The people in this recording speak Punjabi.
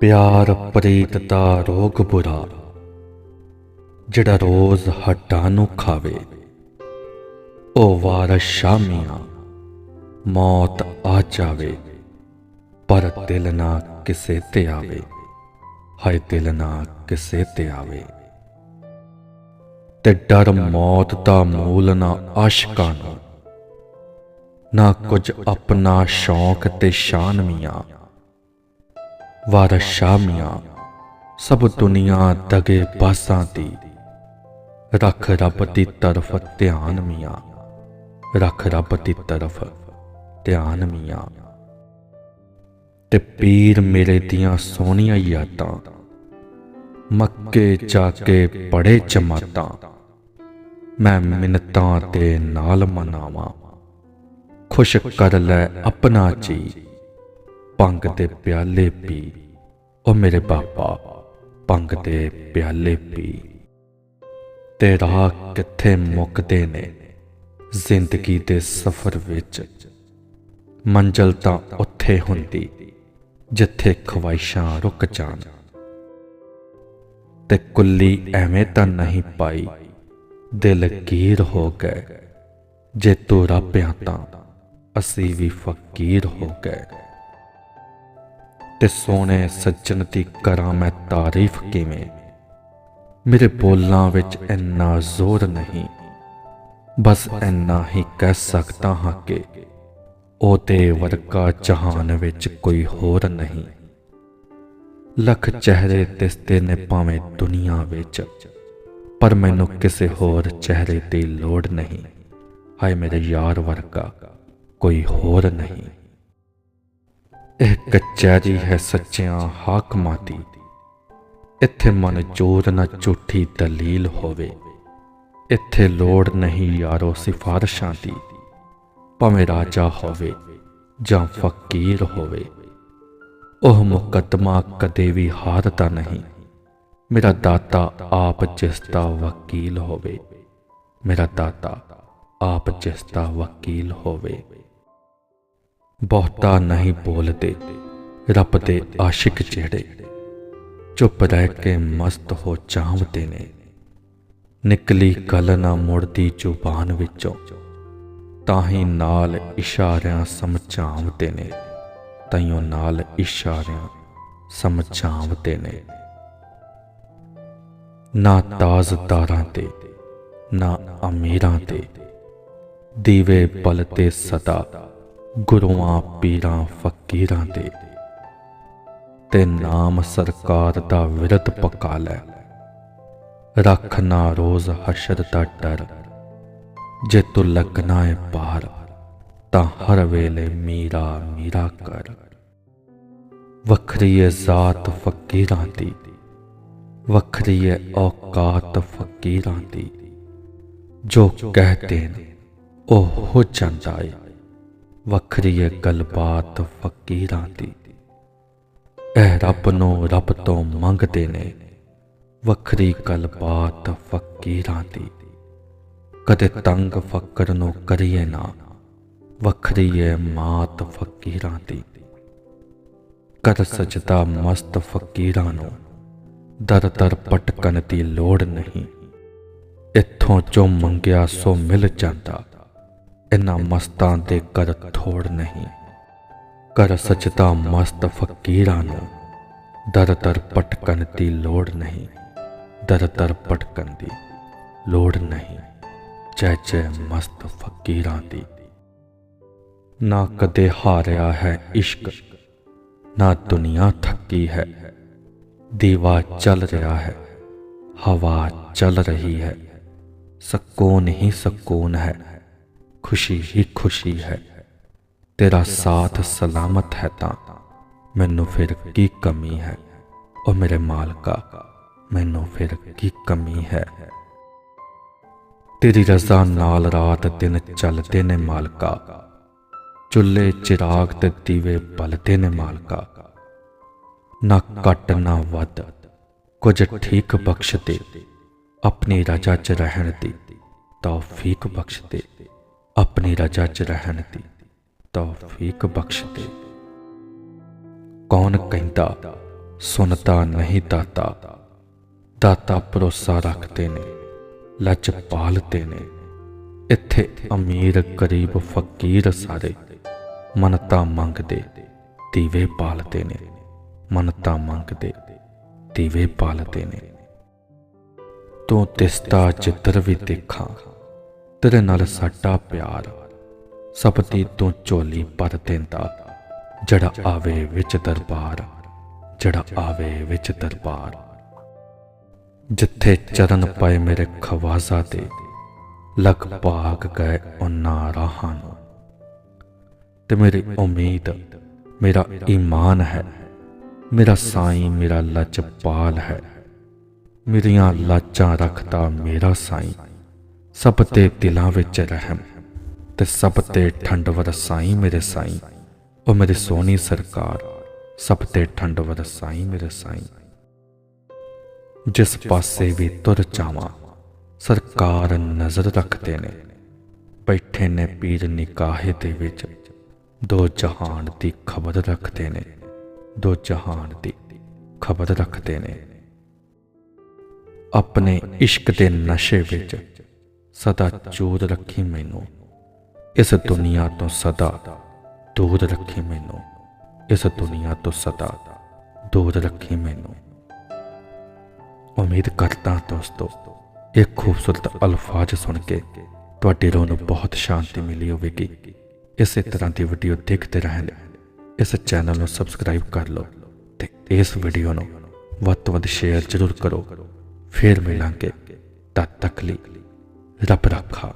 ਪਿਆਰ ਪ੍ਰੀਤ ਦਾ ਰੋਗ ਬੁਰਾ, ਜਿਹੜਾ ਰੋਜ਼ ਹੱਡਾਂ ਨੂੰ ਖਾਵੇ। ਉਹ ਵਾਰ ਸ਼ਾਮੀਆਂ ਮੌਤ ਆ ਜਾਵੇ, ਪਰ ਦਿਲ ਨਾ ਕਿਸੇ ਤੇ ਆਵੇ। ਹਾਏ ਦਿਲ ਨਾ ਕਿਸੇ ਤੇ ਆਵੇ। ਤੇ ਡਰ ਮੌਤ ਦਾ ਮੂਲ ਨਾ ਆਸ਼ਕਾਂ ਨੂੰ, ਨਾ ਕੁਝ ਆਪਣਾ ਸ਼ੌਕ ਤੇ ਸ਼ਾਨ ਮੀਆਂ। ਵਾਰ ਸ਼ਾਮੀਆਂ ਸਭ ਦੁਨੀਆ ਦਗੇ ਬਾਸਾਂ ਦੀ। ਰੱਖ ਰੱਬ ਦੀ ਤਰਫ ਧਿਆਨ ਮੀਆਂ, ਰੱਖ ਰੱਬ ਦੀ ਤਰਫ ਧਿਆਨ ਮੀਆਂ। ਤੇ ਪੀਰ ਮੇਰੇ ਦੀਆਂ ਸੋਹਣੀਆਂ ਯਾਦਾਂ, ਮੱਕੇ ਜਾ ਕੇ ਪੜੇ ਜਮਾਤਾਂ, ਮੈਂ ਮਿੰਨਤਾਂ ਦੇ ਨਾਲ ਮਨਾਵਾਂ। ਖੁਸ਼ ਕਰ ਲੈ ਆਪਣਾ ਜੀ। ਪੰਗ ਦੇ ਪਿਆਲੇ ਪੀ। ਉਹ ਮੇਰੇ ਬਾਬਾ, ਪੰਗ ਦੇ ਪਿਆਲੇ ਪੀ। ਤੇ ਰਾਹ ਕਿੱਥੇ ਮੁੱਕਦੇ ਨੇ? ਜ਼ਿੰਦਗੀ ਦੇ ਸਫ਼ਰ ਵਿੱਚ। ਮੰਜ਼ਲ ਤਾਂ ਉੱਥੇ ਹੁੰਦੀ, ਜਿੱਥੇ ਖਵਾਇਸ਼ਾਂ ਰੁਕ ਜਾਣ। ਤੇ ਕੁੱਲੀ ਐਵੇਂ ਤਾਂ ਨਹੀਂ ਪਾਈ। ਦਿਲ ਗੀਰ ਹੋ ਗਏ। ਜੇ ਤੂੰ ਰੱਬਿਆਂ ਤਾਂ ਅਸੀਂ ਵੀ ਫਕੀਰ ਹੋ ਗਏ। ਤੇ ਸੋਹਣੇ ਸੱਜਣ ਦੀ ਕਰਾਂ ਮੈਂ ਤਾਰੀਫ ਕਿਵੇਂ? ਮੇਰੇ ਬੋਲਾਂ ਵਿੱਚ ਇੰਨਾ ਜ਼ੋਰ ਨਹੀਂ। ਬਸ ਇੰਨਾ ਹੀ ਕਹਿ ਸਕਦਾ ਹਾਂ ਕਿ ਉਹਦੇ ਵਰਗਾ ਜਹਾਨ ਵਿੱਚ ਕੋਈ ਹੋਰ ਨਹੀਂ। ਲੱਖ ਚਿਹਰੇ ਦਿਸਦੇ ਨੇ ਭਾਵੇਂ ਦੁਨੀਆ ਵਿੱਚ, ਪਰ ਮੈਨੂੰ ਕਿਸੇ ਹੋਰ ਚਿਹਰੇ ਦੀ ਲੋੜ ਨਹੀਂ। ਹਾਏ ਮੇਰੇ ਯਾਰ ਵਰਗਾ, ਕੋਈ ਹੋਰ ਨਹੀਂ। ਇਹ ਕਚਹਿਰੀ ਹੈ ਸੱਚਿਆਂ ਹਾਕਮਾਂ ਦੀ। ਇੱਥੇ ਮਨਜ਼ੂਰ ਨਾ ਝੂਠੀ ਦਲੀਲ ਹੋਵੇ। ਇੱਥੇ ਲੋੜ ਨਹੀਂ ਯਾਰੋ ਸਿਫਾਰਸ਼ਾਂ ਦੀ। ਭਾਵੇਂ ਰਾਜਾ ਹੋਵੇ ਜਾਂ ਫਕੀਰ ਹੋਵੇ। ਉਹ ਮੁਕੱਦਮਾ ਕਦੇ ਵੀ ਹਾਰਦਾ ਨਹੀਂ। ਮੇਰਾ ਦਾਤਾ ਆਪ ਜਿਸ ਦਾ ਵਕੀਲ ਹੋਵੇ। ਮੇਰਾ ਦਾਤਾ ਆਪ ਜਿਸ ਦਾ ਵਕੀਲ ਹੋਵੇ। ਬਹੁਤਾ ਨਹੀਂ ਬੋਲਦੇ। ਰੱਬ ਦੇ ਆਸ਼ਿਕ ਜਿਹੜੇ ਚੁੱਪ ਰਹਿ ਕੇ ਮਸਤ ਹੋ ਚਾਹਵਦੇ ਨੇ। ਨਿਕਲੀ ਗੱਲ ਨਾ ਮੁੜਦੀ ਜ਼ੁਬਾਨ ਵਿੱਚੋਂ, ਤਾਂ ਹੀ ਨਾਲ ਇਸ਼ਾਰਿਆਂ ਸਮਝਾਵਦੇ ਨੇ। ਤਾਈਓ ਨਾਲ ਇਸ਼ਾਰਿਆਂ ਸਮਝਾਵਦੇ ਨੇ। ਨਾ ਤਾਜ਼ਦਾਰਾਂ ਤੇ, ਨਾ ਅਮੀਰਾਂ ਤੇ, ਦੀਵੇ ਬਲਤੇ ਸਦਾ। ਗੁਰੂਆਂ, ਪੀਰਾਂ, ਫਕੀਰਾਂ ਦੇ। ਤੇ ਨਾਮ ਸਰਕਾਰ ਦਾ ਵਿਰਤ ਪਕਾ ਲੈ। ਰੱਖ ਨਾ ਰੋਜ਼ ਹਸ਼ਰ ਦਾ ਡਰ। ਜੇ ਤੂੰ ਲੱਗਣਾ ਹੈ ਪਾਰ ਤਾਂ ਹਰ ਵੇਲੇ ਮੀਰਾ ਮੀਰਾ ਕਰ। ਵੱਖਰੀ ਹੈ ਜ਼ਾਤ ਫਕੀਰਾਂ ਦੀ, ਵੱਖਰੀ ਹੈ ਔਕਾਤ ਫਕੀਰਾਂ ਦੀ। ਜੋ ਕਹਤੇ ਨੇ ਉਹ ਹੋ ਜਾਂਦਾ ਏ। ਵੱਖਰੀ ਹੈ ਗੱਲਬਾਤ ਫਕੀਰਾਂ ਦੀ। ਇਹ ਰੱਬ ਨੂੰ ਰੱਬ ਤੋਂ ਮੰਗਦੇ ਨੇ, ਵੱਖਰੀ ਗੱਲਬਾਤ ਫਕੀਰਾਂ ਦੀ। ਕਦੇ ਤੰਗ ਫਕਰ ਨੂੰ ਕਰੀਏ ਨਾ, ਵੱਖਰੀ ਹੈ ਮਾਤ ਫਕੀਰਾਂ ਦੀ। ਕਰ ਸਜਦਾ ਮਸਤ ਫਕੀਰਾਂ ਨੂੰ, ਦਰ ਦਰ ਪਟਕਣ ਦੀ ਲੋੜ ਨਹੀਂ। ਇੱਥੋਂ ਜੋ ਮੰਗਿਆ ਸੋ ਮਿਲ ਜਾਂਦਾ। ਇਨਾਂ ਮਸਤਾਂ ਦੇ ਕਰ ਥੋੜ ਨਹੀਂ। ਕਰ ਸਜਦਾ ਮਸਤ ਫਕੀਰਾਂ ਨੂੰ ਦਰ ਦਰ ਪਟਕਣ ਦੀ ਲੋੜ ਨਹੀਂ। ਦਰ ਦਰ ਪਟਕਣ ਦੀ ਲੋੜ ਨਹੀਂ। ਜੈ ਜੈ ਮਸਤ ਫਕੀਰਾਂ ਦੀ। ਨਾ ਕਦੇ ਹਾਰਿਆ ਹੈ ਇਸ਼ਕ, ਨਾ ਦੁਨੀਆ ਥੱਕੀ ਹੈ। ਦੀਵਾ ਚੱਲ ਰਿਹਾ ਹੈ, ਹਵਾ ਚੱਲ ਰਹੀ ਹੈ, ਸਕੂਨ ਹੀ ਸਕੂਨ ਹੈ। ਖੁਸ਼ੀ ਹੀ ਖੁਸ਼ੀ ਹੈ। ਤੇਰਾ ਸਾਥ ਸਲਾਮਤ ਹੈ ਤਾਂ ਮੈਨੂੰ ਫਿਰ ਕੀ ਕਮੀ ਹੈ? ਉਹ ਮੇਰੇ ਮਾਲਕਾ, ਮੈਨੂੰ ਫਿਰ ਕੀ ਕਮੀ ਹੈ? ਤੇਰੀ ਰਜ਼ਾ ਨਾਲ ਰਾਤ ਦਿਨ ਚੱਲਦੇ ਨੇ ਮਾਲਕਾ। ਚੁੱਲ੍ਹੇ, ਚਿਰਾਗ ਤੇ ਦੀਵੇ ਬਲਦੇ ਨੇ ਮਾਲਕਾ। ਨਾ ਘਟ, ਨਾ ਵੱਧ, ਕੁਝ ਠੀਕ ਬਖਸ਼ ਦੇ। ਆਪਣੀ ਰਜਾ 'ਚ ਰਹਿਣ ਦੀ ਤੌਫੀਕ ਬਖਸ਼ ਦੇ। ਆਪਣੀ ਰਜਾ 'ਚ ਰਹਿਣ ਦੀ ਤੌਫੀਕ ਬਖਸ਼ ਦੇ ਕੌਣ ਕਹਿੰਦਾ ਸੁਣਦਾ ਨਹੀਂ ਦਾਤਾ। ਦਾਤਾ ਭਰੋਸਾ ਰੱਖਦੇ ਨੇ, ਲੱਜ ਪਾਲਦੇ ਨੇ। ਇੱਥੇ ਅਮੀਰ, ਗਰੀਬ, ਫਕੀਰ ਸਾਰੇ ਮਨਤਾ ਮੰਗਦੇ, ਦੀਵੇ ਪਾਲਦੇ ਨੇ। ਮਨਤਾ ਮੰਗਦੇ, ਦੀਵੇ ਪਾਲਦੇ ਨੇ। ਤੂੰ ਦਿਸਦਾ ਜਿੱਧਰ ਵੀ ਦੇਖਾਂ ਤੇਰੇ ਨਾਲ ਸਾਡਾ ਪਿਆਰ ਸਭ ਤੋਂ ਝੋਲੀ ਭਰ ਦਿੰਦਾ, ਜਿਹੜਾ ਆਵੇ ਵਿੱਚ ਦਰਬਾਰ, ਜਿਹੜਾ ਆਵੇ ਵਿੱਚ ਦਰਬਾਰ। ਜਿੱਥੇ ਚਰਨ ਪਏ ਮੇਰੇ ਖਵਾਜ਼ਾ ਦੇ ਲਗ ਭਾਗ ਗਏ ਉਹਨਾਂ ਰਾਹਾਂ ਨੂੰ। ਤੇ ਮੇਰੀ ਉਮੀਦ, ਮੇਰਾ ਈਮਾਨ ਹੈ, ਮੇਰਾ ਸਾਈਂ, ਮੇਰਾ ਲਜਪਾਲ ਹੈ। ਮੇਰੀਆਂ ਲਾਚਾਂ ਰੱਖਦਾ ਮੇਰਾ ਸਾਈਂ। ਸਭ ਤੇ ਦਿਲਾਂ ਵਿੱਚ ਰਹਿਮ ਤੇ ਸਭ ਤੇ ਠੰਡ ਵਰਸਾਈ ਮੇਰੇ ਸਾਈਂ। ਉਹ ਮੇਰੀ ਸੋਹਣੀ ਸਰਕਾਰ, ਸਭ ਤੇ ਠੰਡ ਵਰਸਾਈ ਮੇਰੇ ਸਾਈਂ। ਜਿਸ ਪਾਸੇ ਵੀ ਤੁਰ ਜਾਵਾਂ, ਸਰਕਾਰ ਨਜ਼ਰ ਰੱਖਦੇ ਨੇ। ਬੈਠੇ ਨੇ ਪੀਰ ਨਿਕਾਹੇ ਦੇ ਵਿੱਚ, ਦੋ ਜਹਾਨ ਦੀ ਖਬਰ ਰੱਖਦੇ ਨੇ। ਦੋ ਜਹਾਨ ਦੀ ਖਬਰ ਰੱਖਦੇ ਨੇ। ਆਪਣੇ ਇਸ਼ਕ ਦੇ ਨਸ਼ੇ ਵਿੱਚ ਸਦਾ ਚੂਰ ਰੱਖੀ ਮੈਨੂੰ। ਇਸ ਦੁਨੀਆ ਤੋਂ ਸਦਾ ਦੂਰ ਰੱਖੀ ਮੈਨੂੰ। ਇਸ ਦੁਨੀਆ ਤੋਂ ਸਦਾ ਦੂਰ ਰੱਖੀ ਮੈਨੂੰ। ਉਮੀਦ ਕਰਦਾ ਦੋਸਤੋ, ਇਹ ਖੂਬਸੂਰਤ ਅਲਫਾਜ਼ ਸੁਣ ਕੇ ਤੁਹਾਡੀ ਰੋਹ ਨੂੰ ਬਹੁਤ ਸ਼ਾਂਤੀ ਮਿਲੀ ਹੋਵੇਗੀ। ਇਸੇ ਤਰ੍ਹਾਂ ਦੀ ਵੀਡੀਓ ਦੇਖਦੇ ਰਹਿਣ, ਇਸ ਚੈਨਲ ਨੂੰ ਸਬਸਕ੍ਰਾਈਬ ਕਰ ਲਓ ਤੇ ਇਸ ਵੀਡੀਓ ਨੂੰ ਵੱਧ ਤੋਂ ਵੱਧ ਸ਼ੇਅਰ ਜ਼ਰੂਰ ਕਰੋ। ਫੇਰ ਮਿਲਾਂਗੇ ਤਦ ਤੱਕ ਲਈ। ਰੱਬ ਰਾਖਾ